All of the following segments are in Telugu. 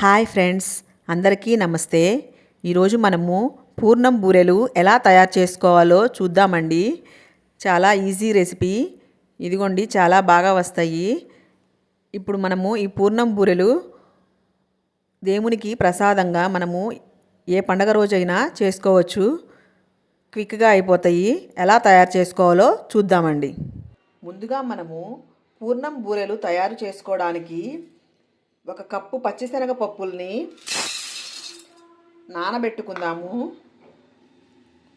హాయ్ ఫ్రెండ్స్ అందరికీ నమస్తే. ఈరోజు మనము పూర్ణం బూరెలు ఎలా తయారు చేసుకోవాలో చూద్దామండి. చాలా ఈజీ రెసిపీ. ఇదిగోండి చాలా బాగా వస్తాయి. ఇప్పుడు మనము ఈ పూర్ణం బూరెలు దేవునికి ప్రసాదంగా మనము ఏ పండగ రోజైనా చేసుకోవచ్చు. క్విక్గా అయిపోతాయి. ఎలా తయారు చేసుకోవాలో చూద్దామండి. ముందుగా మనము పూర్ణం బూరెలు తయారు చేసుకోవడానికి ఒక కప్పు పచ్చిశనగ పప్పుల్ని నానబెట్టుకుందాము.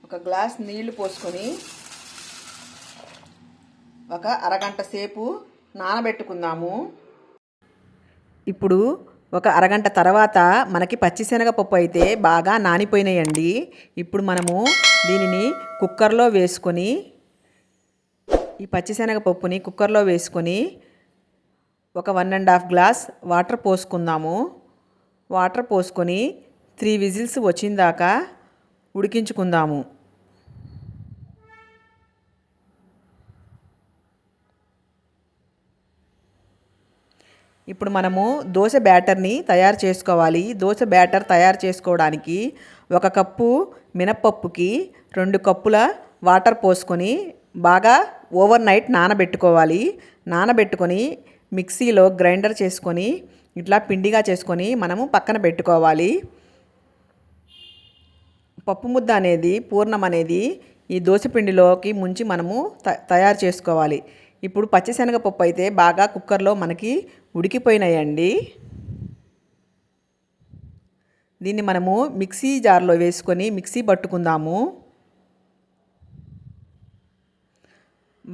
ఒక గ్లాస్ నీళ్ళు పోసుకొని ఒక అరగంట సేపు నానబెట్టుకుందాము. ఇప్పుడు ఒక అరగంట తర్వాత మనకి పచ్చిశనగపప్పు అయితే బాగా నానిపోయినాయండి. ఇప్పుడు మనము దీనిని కుక్కర్లో వేసుకొని ఈ పచ్చిశనగపప్పుని కుక్కర్లో వేసుకొని ఒక one and half glass water పోసుకుందాము. Water పోసుకొని త్రీ విజిల్స్ వచ్చిందాకా ఉడికించుకుందాము. ఇప్పుడు మనము దోశ బ్యాటర్ని తయారు చేసుకోవాలి. దోశ బ్యాటర్ తయారు చేసుకోవడానికి ఒక కప్పు మినప్పప్పుకి రెండు కప్పుల వాటర్ పోసుకొని బాగా ఓవర్ నైట్ నానబెట్టుకోవాలి. నానబెట్టుకొని మిక్సీలో గ్రైండర్ చేసుకొని ఇట్లా పిండిగా చేసుకొని మనము పక్కన పెట్టుకోవాలి. పప్పు ముద్ద అనేది పూర్ణం అనేది ఈ దోశపిండిలోకి ముంచి మనము త తయారు చేసుకోవాలి. ఇప్పుడు పచ్చిశనగపప్పు అయితే బాగా కుక్కర్లో మనకి ఉడికిపోయినాయండి. దీన్ని మనము మిక్సీ జార్లో వేసుకొని మిక్సీ పట్టుకుందాము.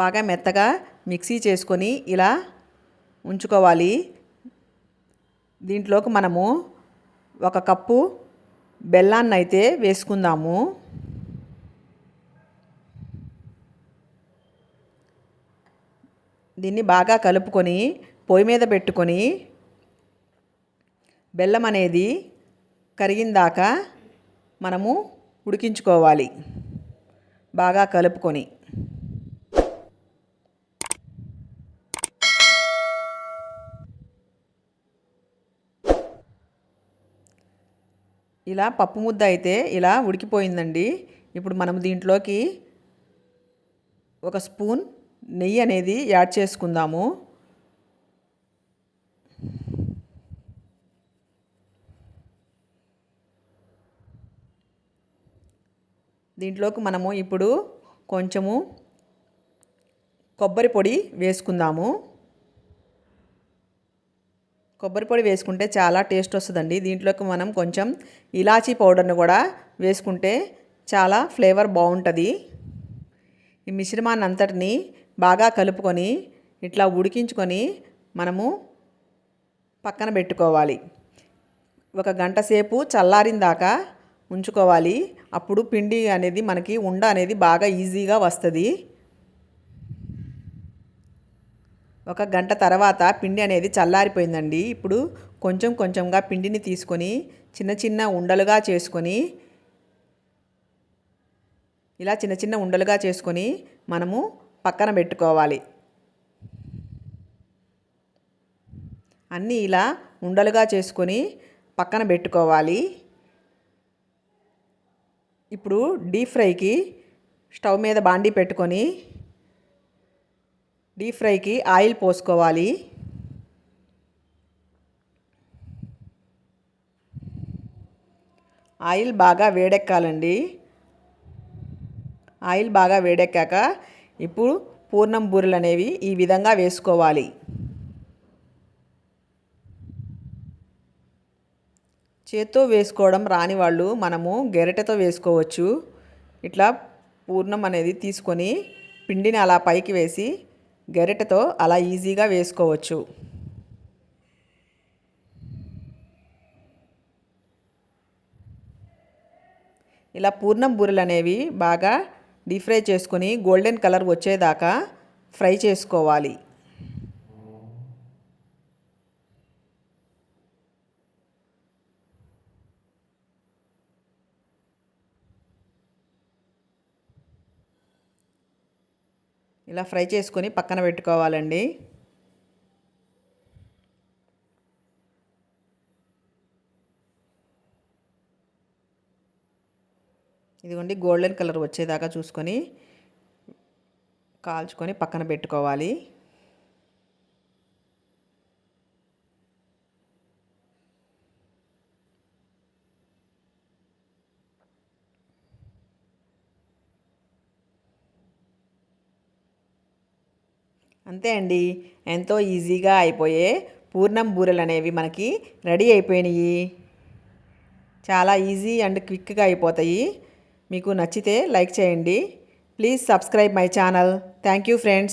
బాగా మెత్తగా మిక్సీ చేసుకొని ఇలా ఉంచుకోవాలి. దీంట్లోకి మనము ఒక కప్పు బెల్లాన్ని అయితే వేసుకుందాము. దీన్ని బాగా కలుపుకొని పొయ్యి మీద పెట్టుకొని బెల్లం అనేది కరిగిందాక మనము ఉడికించుకోవాలి. బాగా కలుపుకొని. ఇలా పప్పు ముద్ద అయితే ఇలా ఉడికిపోయిందండి. ఇప్పుడు మనం దీంట్లోకి ఒక స్పూన్ నెయ్యి అనేది యాడ్ చేసుకుందాము. దీంట్లోకి మనము ఇప్పుడు కొంచెము కొబ్బరి పొడి వేసుకుందాము. కొబ్బరి పొడి వేసుకుంటే చాలా టేస్ట్ వస్తుందండి. దీంట్లోకి మనం కొంచెం ఇలాచీ పౌడర్ని కూడా వేసుకుంటే చాలా ఫ్లేవర్ బాగుంటుంది. ఈ మిశ్రమాన్ని అంతటిని బాగా కలుపుకొని ఇట్లా ఉడికించుకొని మనము పక్కన పెట్టుకోవాలి. ఒక గంట సేపు చల్లారిన దాకా ఉంచుకోవాలి. అప్పుడు పిండి అనేది మనకి ఉండ అనేది బాగా ఈజీగా వస్తుంది. ఒక గంట తర్వాత పిండి అనేది చల్లారిపోయిందండి. ఇప్పుడు కొంచెం కొంచెంగా పిండిని తీసుకొని చిన్న చిన్న ఉండలుగా చేసుకొని ఇలా చిన్న చిన్న ఉండలుగా చేసుకొని మనము పక్కన పెట్టుకోవాలి. అన్నీ ఇలా ఉండలుగా చేసుకొని పక్కన పెట్టుకోవాలి. ఇప్పుడు డీప్ ఫ్రైకి స్టవ్ మీద బాండీ పెట్టుకొని డీప్ ఫ్రైకి ఆయిల్ పోసుకోవాలి. ఆయిల్ బాగా వేడెక్కాలండి. ఆయిల్ బాగా వేడెక్కాక ఇప్పుడు పూర్ణం బూరెలు అనేవి ఈ విధంగా వేసుకోవాలి. చేత్తో వేసుకోవడం రాని వాళ్ళు మనము గెరటెతో వేసుకోవచ్చు. ఇట్లా పూర్ణం అనేది తీసుకొని పిండిని అలా పైకి వేసి గరిటతో అలా ఈజీగా వేసుకోవచ్చు. ఇలా పూర్ణం బూరెలు అనేవి బాగా డీప్ ఫ్రై చేసుకొని గోల్డెన్ కలర్ వచ్చేదాకా ఫ్రై చేసుకోవాలి. ఇలా ఫ్రై చేసుకొని పక్కన పెట్టుకోవాలండి. ఇదిగోండి గోల్డెన్ కలర్ వచ్చేదాకా చూసుకొని కాల్చుకొని పక్కన పెట్టుకోవాలి. అంతే అండి. ఎంతో ఈజీగా అయిపోయే పూర్ణం బూరెలు అనేవి మనకి రెడీ అయిపోయినాయి. చాలా ఈజీ అండ్ క్విక్గా అయిపోతాయి. మీకు నచ్చితే లైక్ చేయండి. Please subscribe my channel. Thank you friends.